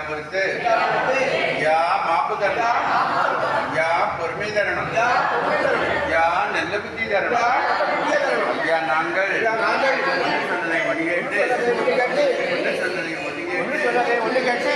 ஐயா பொறுத்து ஐயா மாப்பு தரணும் ஐயா பொறுமை தரணும் ஐயா நல்ல புத்தி தரணும் யா நாங்கள் ஒன்று சொன்னதை ஒடிகேட்டு ஒன்று சொன்னதை ஒன்று கேட்டு